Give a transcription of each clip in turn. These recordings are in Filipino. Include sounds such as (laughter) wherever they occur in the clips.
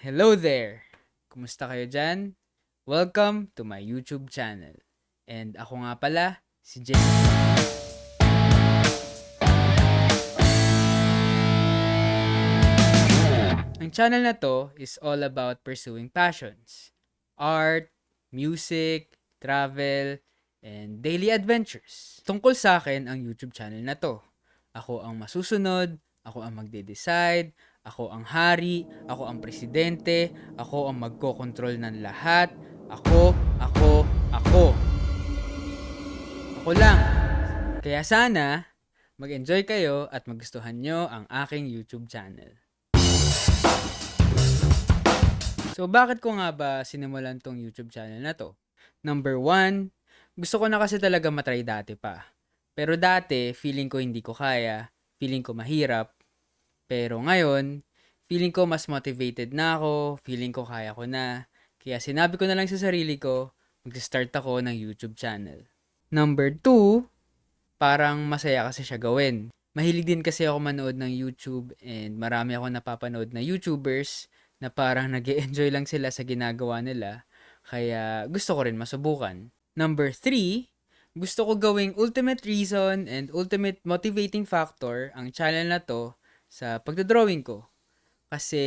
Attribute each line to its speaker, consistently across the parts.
Speaker 1: Hello there! Kumusta kayo dyan? Welcome to my YouTube channel. And ako nga pala, si Jen. Ang channel na to is all about pursuing passions. Art, music, travel, and daily adventures. Tungkol sa akin ang YouTube channel na to. Ako ang masusunod, ako ang magde-decide, ako ang hari, ako ang presidente, ako ang magkokontrol ng lahat, ako, ako, ako. Ako lang. Kaya sana, mag-enjoy kayo at magustuhan nyo ang aking YouTube channel. So, bakit ko nga ba sinimulan tong YouTube channel na to? Number one, gusto ko na kasi talaga matry dati pa. Pero dati, feeling ko hindi ko kaya, feeling ko mahirap. Pero ngayon, feeling ko mas motivated na ako, feeling ko kaya ko na. Kaya sinabi ko na lang sa sarili ko, mag-start ako ng YouTube channel. Number two, parang masaya kasi siya gawin. Mahilig din kasi ako manood ng YouTube and marami ako napapanood na YouTubers na parang (laughs) nag enjoy lang sila sa ginagawa nila. Kaya gusto ko rin masubukan. Number three, gusto ko gawing ultimate reason and ultimate motivating factor ang channel na to sa pagdodrawing ko. Kasi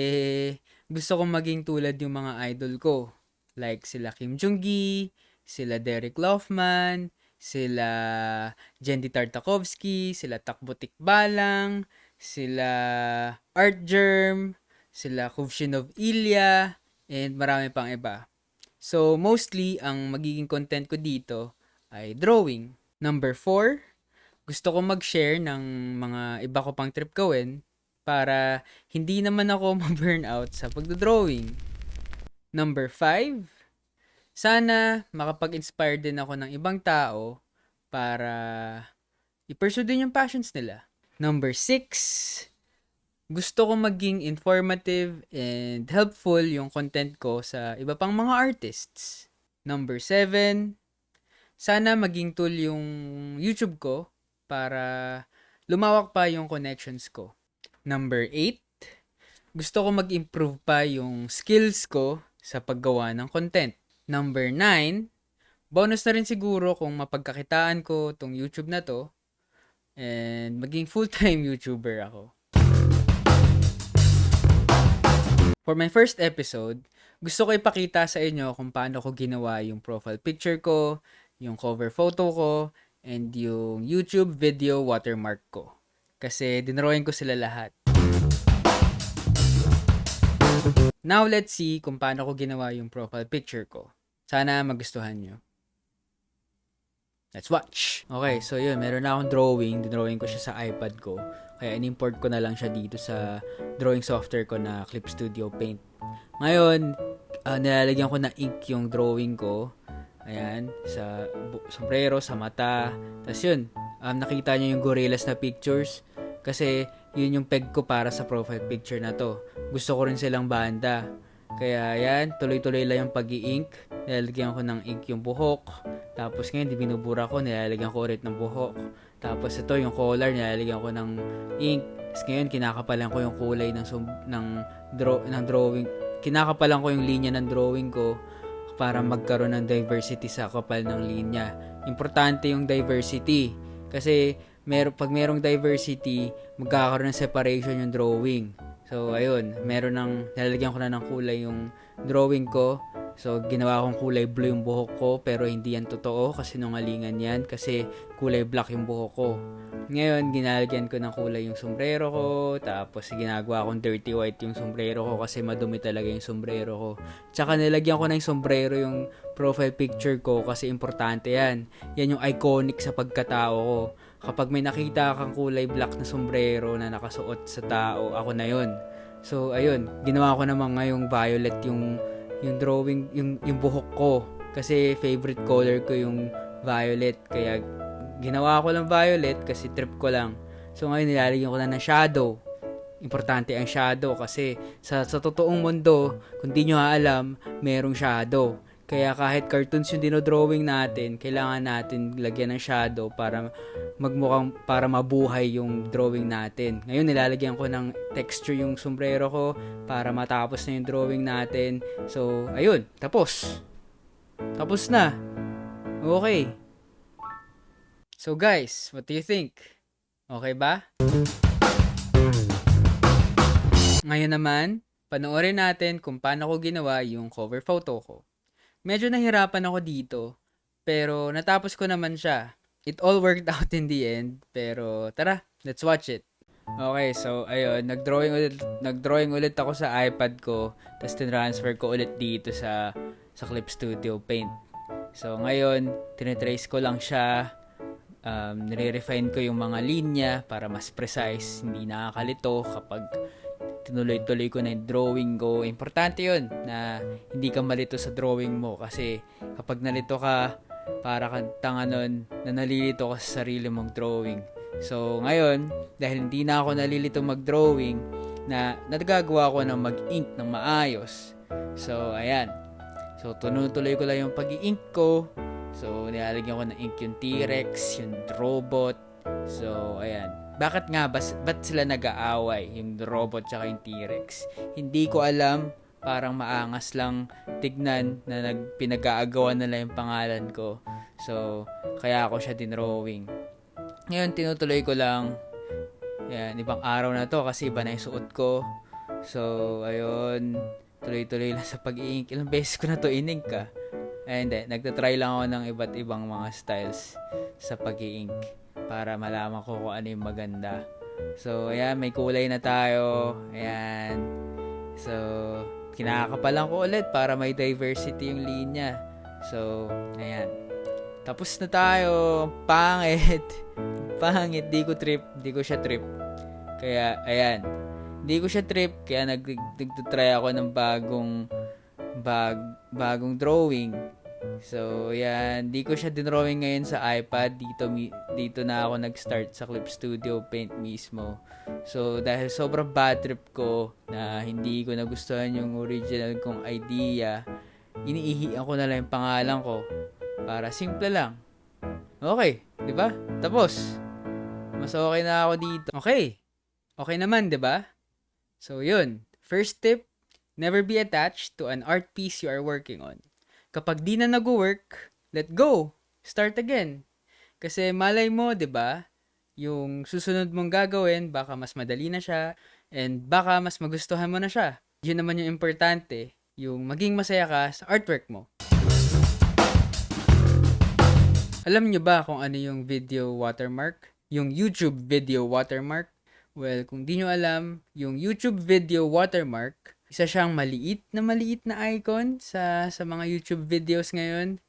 Speaker 1: gusto kong maging tulad yung mga idol ko. Like sila Kim Jong-gi, sila Derek Loffman, sila Jendy Tartakovsky, sila Takbutik Balang, sila Art Germ, sila Kuvshinov Ilya, and marami pang iba. So, mostly, ang magiging content ko dito ay drawing. Number 4, gusto ko mag-share ng mga iba ko pang trip gawin para hindi naman ako (laughs) ma-burnout sa pagdodrawing. Number 5, sana makapag-inspire din ako ng ibang tao para i-pursue din yung passions nila. Number 6, gusto ko maging informative and helpful yung content ko sa iba pang mga artists. Number 7, sana maging tool yung YouTube ko para lumawak pa yung connections ko. Number 8, gusto ko mag-improve pa yung skills ko sa paggawa ng content. Number 9, bonus na rin siguro kung mapagkakitaan ko tong YouTube na to and maging full-time (laughs) YouTuber ako. For my first episode, gusto ko ipakita sa inyo kung paano ko ginawa yung profile picture ko, yung cover photo ko, and yung YouTube video watermark ko. Kasi dinrawing ko sila lahat. Now let's see kung paano ko ginawa yung profile picture ko. Sana magustuhan nyo. Let's watch! Okay, so yun, meron na akong drawing. Dinrawing ko siya sa iPad ko. Kaya in-import ko na lang siya dito sa drawing software ko na Clip Studio Paint. Ngayon, uh, nilalagyan ko na ink yung drawing ko. Ayan, sa sombrero, sa mata. Tapos yun, um, nakita nyo yung gorillas na pictures. Kasi yun yung peg ko para sa profile picture na to. Gusto ko rin silang banda. Kaya yan, tuloy-tuloy lang yung pag ink Nilalagyan ko ng ink yung buhok. Tapos ngayon, di binubura ko, nilalagyan ko ulit ng buhok. Tapos ito, yung color, nilalagyan ko ng ink. Tapos ngayon, kinakapalan ko yung kulay ng, ng, draw, ng drawing. Kinakapalan ko yung linya ng drawing ko para magkaroon ng diversity sa kapal ng linya. Importante yung diversity. Kasi mer pag merong diversity, magkakaroon ng separation yung drawing. So, ayun, meron ng, nilalagyan ko na ng kulay yung drawing ko. So, ginawa kong kulay blue yung buhok ko, pero hindi yan totoo kasi nungalingan yan kasi kulay black yung buhok ko. Ngayon, ginalagyan ko ng kulay yung sombrero ko, tapos ginagawa kong dirty white yung sombrero ko kasi madumi talaga yung sombrero ko. Tsaka nilagyan ko na yung sombrero yung profile picture ko kasi importante yan. Yan yung iconic sa pagkatao ko kapag may nakita kang kulay black na sombrero na nakasuot sa tao, ako na yon. So, ayun, ginawa ko naman ngayong violet yung yung drawing, yung, yung buhok ko. Kasi favorite color ko yung violet. Kaya ginawa ko lang violet kasi trip ko lang. So ngayon nilalagyan ko na ng shadow. Importante ang shadow kasi sa, sa totoong mundo, kung di nyo alam, merong shadow. Kaya kahit cartoons yung dinodrawing natin, kailangan natin lagyan ng shadow para magmukhang para mabuhay yung drawing natin. Ngayon nilalagyan ko ng texture yung sombrero ko para matapos na yung drawing natin. So, ayun, tapos. Tapos na. Okay. So guys, what do you think? Okay ba? Ngayon naman, panoorin natin kung paano ko ginawa yung cover photo ko. Medyo nahirapan ako dito, pero natapos ko naman siya. It all worked out in the end, pero tara, let's watch it. Okay, so ayun, nag-drawing ulit, nag-drawing ulit ako sa iPad ko, tapos tinransfer ko ulit dito sa sa Clip Studio Paint. So ngayon, tinitrace ko lang siya, um, nire-refine ko yung mga linya para mas precise, hindi nakakalito kapag tinuloy-tuloy ko na yung drawing ko. Importante yun na hindi ka malito sa drawing mo kasi kapag nalito ka, para kang tanga nun na nalilito ka sa sarili mong drawing. So, ngayon, dahil hindi na ako nalilito mag-drawing, na nagagawa ko ng mag-ink ng maayos. So, ayan. So, tunutuloy ko lang yung pag-ink ko. So, nilalagyan ko ng ink yung T-Rex, yung robot. So, ayan. Bakit nga ba, ba't sila nag-aaway, yung robot tsaka yung T-Rex? Hindi ko alam, parang maangas lang tignan na nagpinag-aagawan nila yung pangalan ko. So, kaya ako siya dinrawing. Ngayon, tinutuloy ko lang. Yan, ibang araw na to kasi iba na yung suot ko. So, ayun, tuloy-tuloy lang sa pag-ink. Ilang beses ko na to inink ka. Eh, hindi. Nagtatry lang ako ng iba't ibang mga styles sa pag-ink para malaman ko kung ano yung maganda. So, ayan, may kulay na tayo. Ayan. So, kinakapalan ko ulit para may diversity yung linya. So, ayan. Tapos na tayo. Pangit. (laughs) Pangit. Di ko trip. Di ko siya trip. Kaya, ayan. Di ko siya trip. Kaya nag, nagtutry ako ng bagong bag, bagong drawing. So, yan. Di ko siya dinrawing ngayon sa iPad. Dito, dito na ako nag-start sa Clip Studio Paint mismo. So, dahil sobrang bad trip ko na hindi ko nagustuhan yung original kong idea, iniihian ko na lang yung pangalan ko para simple lang. Okay, 'di ba? Tapos. Mas okay na ako dito. Okay. Okay naman, 'di ba? So, 'yun. First tip, never be attached to an art piece you are working on. Kapag di na nag-work, let go. Start again. Kasi malay mo, 'di ba? Yung susunod mong gagawin, baka mas madali na siya and baka mas magustuhan mo na siya. Yun naman yung importante, yung maging masaya ka sa artwork mo. Alam nyo ba kung ano yung video watermark? Yung YouTube video watermark? Well, kung di nyo alam, yung YouTube video watermark, isa siyang maliit na maliit na icon sa, sa mga YouTube videos ngayon.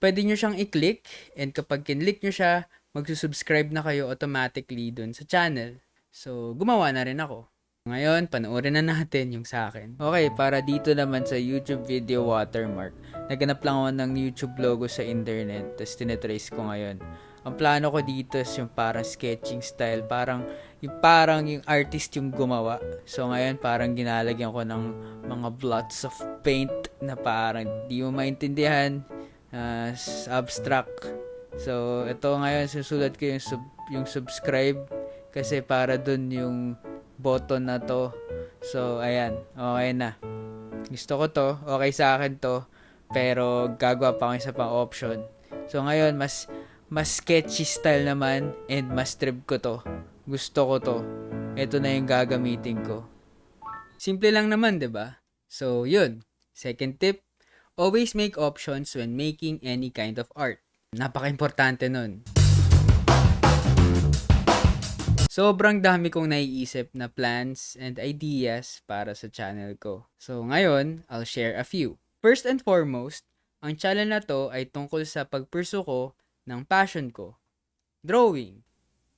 Speaker 1: Pwede nyo siyang i-click and kapag kinlik nyo siya, magsusubscribe na kayo automatically dun sa channel. So, gumawa na rin ako. Ngayon, panoorin na natin yung sa akin. Okay, para dito naman sa YouTube video watermark. Naganap lang ako ng YouTube logo sa internet, tapos tinetrace ko ngayon. Ang plano ko dito is yung parang sketching style, parang yung parang yung artist yung gumawa. So ngayon parang ginalagyan ko ng mga blots of paint na parang di mo maintindihan, uh, abstract. So ito ngayon susulat ko yung sub, yung subscribe kasi para dun yung button na to. So, ayan. Okay na. Gusto ko to. Okay sa akin to. Pero, gagawa pa ako isa pang option. So, ngayon, mas, mas sketchy style naman and mas trip ko to. Gusto ko to. Ito na yung gagamitin ko. Simple lang naman, 'di ba? So, yun. Second tip, always make options when making any kind of art. Napaka-importante nun. Sobrang dami kong naiisip na plans and ideas para sa channel ko. So ngayon, I'll share a few. First and foremost, ang channel na to ay tungkol sa pagpursu ko ng passion ko, drawing.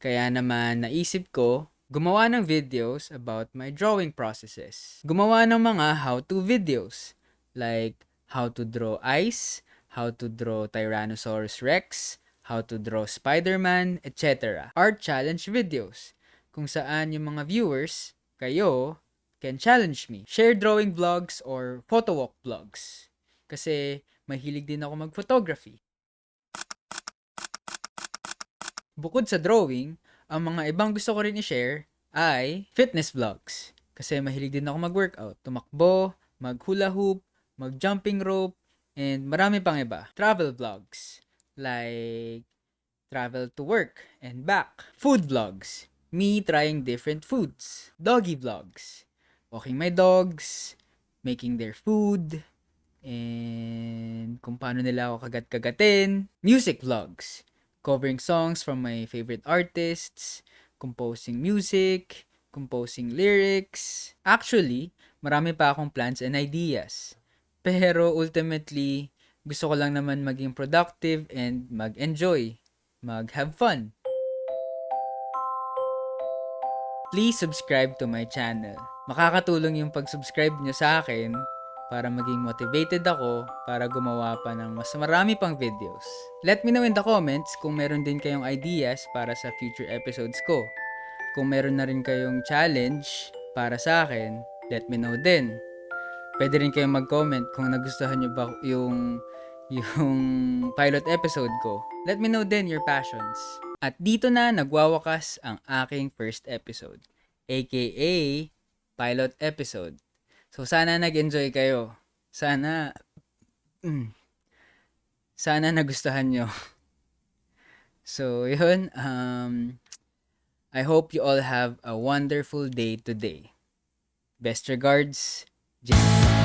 Speaker 1: Kaya naman naisip ko gumawa ng videos about my drawing processes. Gumawa ng mga how-to videos like how to draw ice, how to draw Tyrannosaurus Rex, how to draw Spider-Man, etc. Art challenge videos, kung saan yung mga viewers, kayo, can challenge me. Share drawing vlogs or photo walk vlogs. Kasi mahilig din ako mag-photography. Bukod sa drawing, ang mga ibang gusto ko rin i-share ay fitness vlogs. Kasi mahilig din ako mag-workout, tumakbo, mag-hula hoop, mag-jumping rope, and marami pang iba. Travel vlogs, like travel to work and back. Food vlogs, me trying different foods. Doggy vlogs, walking my dogs, making their food, and kung paano nila ako kagat-kagatin. Music vlogs, covering songs from my favorite artists, composing music, composing lyrics. Actually, marami pa akong plans and ideas. Pero ultimately, gusto ko lang naman maging productive and mag-enjoy, mag-have fun. Please subscribe to my channel. Makakatulong yung pag-subscribe nyo sa akin para maging motivated ako para gumawa pa ng mas marami pang videos. Let me know in the comments kung meron din kayong ideas para sa future episodes ko. Kung meron na rin kayong challenge para sa akin, let me know din. Pwede rin kayong mag-comment kung nagustuhan nyo ba yung yung pilot episode ko. Let me know din your passions. At dito na nagwawakas ang aking first episode, aka pilot episode. So sana nag-enjoy kayo. Sana mm, sana nagustuhan nyo. (laughs) So, yun. Um, I hope you all have a wonderful day today. Best regards, Jay.